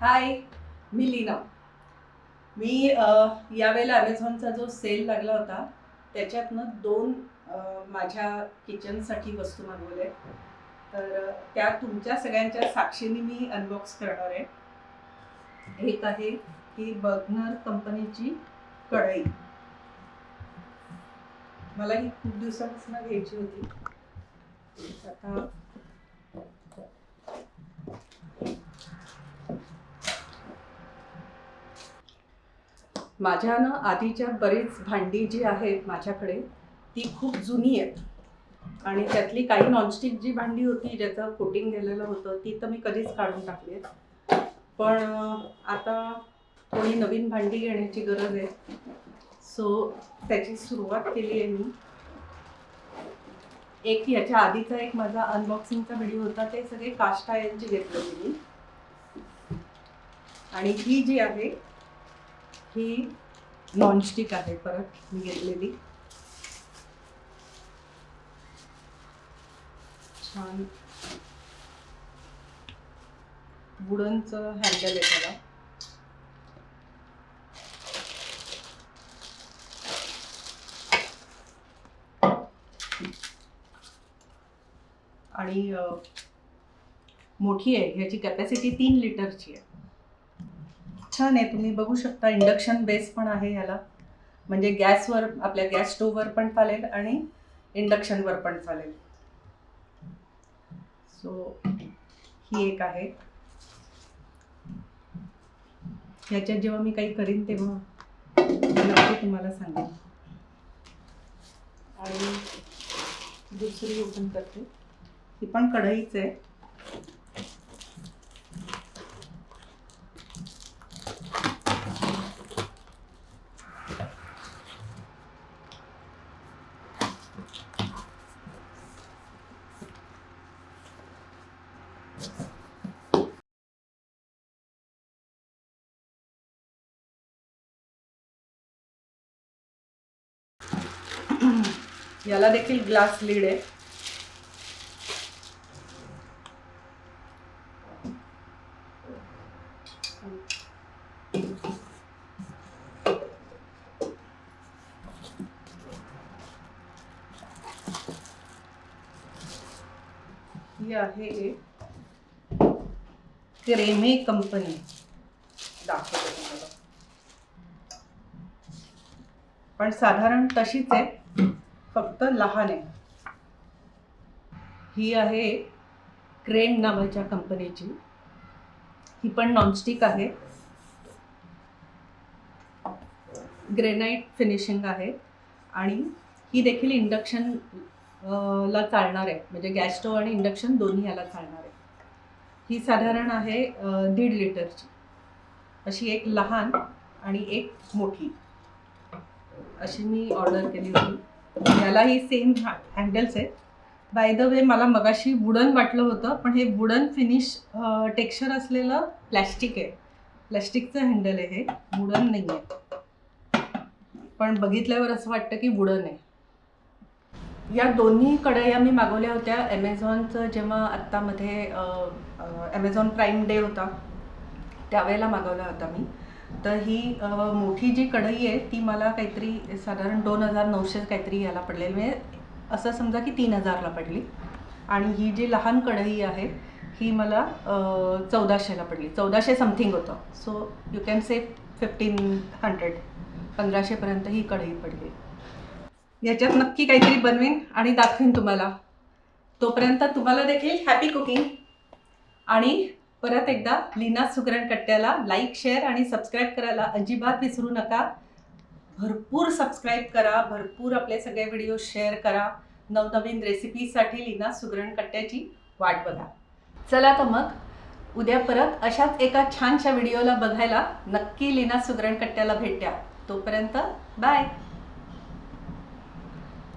हाय मी लीना. मी यावेळेला ॲमेझॉनचा जो सेल लागला होता त्याच्यातनं दोन माझ्या किचनसाठी वस्तू मागवल्या तर त्या तुमच्या सगळ्यांच्या साक्षीने मी अनबॉक्स करणार आहे. एक आहे ही बर्गनर कंपनीची कढई. मला ही खूप दिवसापासून घ्यायची होती. आता माझ्या ना आधीच्या बरीच भांडी जी आहेत माझ्याकडे ती खूप जुनी आहेत. आणि त्यातली काही नॉनस्टिक जी भांडी होती ज्याचं कोटिंग गेलेलं होतं ती तर मी कधीच काढून टाकली आहे पण आता थोडी नवीन भांडी घेण्याची गरज आहे. सो त्याची सुरुवात केली आहे मी. एक याच्या आधीचा एक माझा अनबॉक्सिंगचा व्हिडिओ होता ते सगळे कास्ट आयनचे मी. आणि ही जी आहे ही नॉनस्टिक आहे परत मी घेतलेली. छान. वुडनचं हँडल आहे त्याला. आणि मोठी आहे ह्याची कॅपॅसिटी तीन लिटरची आहे. छान आहे. तुम्ही बघू शकता इंडक्शन बेस पण आहे ह्याला. म्हणजे गॅसवर आपल्या गॅस स्टोववर पण चालेल आणि इंडक्शनवर पण चालेल. सो ही एक आहे. ह्याच्यात जेव्हा मी काही करीन तेव्हा नक्की तुम्हाला सांगेन. आणि दुसरी ओपन करते. ही पण कढईच आहे. याला देखील ग्लास लीड आहे. आहे एक. क्रेमे कंपनी. दाखवते तुम्हाला. पण साधारण तशीच आहे. फक्त लहान आहे. ही आहे क्रेन नावाच्या कंपनीची. ही पण नॉनस्टिक आहे. ग्रेनाईट फिनिशिंग आहे. आणि ही देखील इंडक्शन ला चालणार आहे. म्हणजे गॅस स्टोव आणि इंडक्शन दोन्ही याला चालणार आहे. ही साधारण आहे दीड लिटरची. अशी एक लहान आणि एक मोठी. अशी मी ऑर्डर केली होती. यालाही सेम हँडल्स आहेत. बाय द वे मला मगाशी वुडन वाटलं होतं पण हे वुडन फिनिश टेक्स्चर असलेलं प्लॅस्टिक आहे. प्लॅस्टिकचं हँडल आहे हे. वुडन नाही आहे पण बघितल्यावर असं वाटतं की वुडन आहे. या दोन्ही कढया मी मागवल्या होत्या. ॲमेझॉनचं जेव्हा आत्तामध्ये ॲमेझॉन प्राईम डे होता त्यावेळेला मागवला होता मी. तर ही मोठी जी कढई आहे ती मला काहीतरी साधारण दोन हजार नऊशे काहीतरी याला पडलेली म्हणजे असं समजा की तीन हजारला पडली. आणि ही जी लहान कढई आहे ही मला चौदाशेला पडली. चौदाशे समथिंग होतं. So you can say fifteen hundred पंधराशेपर्यंत ही कढई पडली. याच्यात नक्की काहीतरी बनवेन आणि दाखवीन तुम्हाला. तोपर्यंत तुम्हाला देखील हॅपी कुकिंग आणि परत एकदा लीना सुगरण कट्ट्याला लाईक शेअर आणि सबस्क्राईब करायला अजिबात विसरू नका. भरपूर सबस्क्राईब करा भरपूर आपले सगळे व्हिडिओ शेअर करा. नवनवीन रेसिपीसाठी लीना सुगरण कट्ट्याची वाट बघा. चला तर मग उद्या परत अशाच एका छानशा व्हिडिओला बघायला नक्की लीना सुगरण कट्ट्याला भेट द्या. तोपर्यंत बाय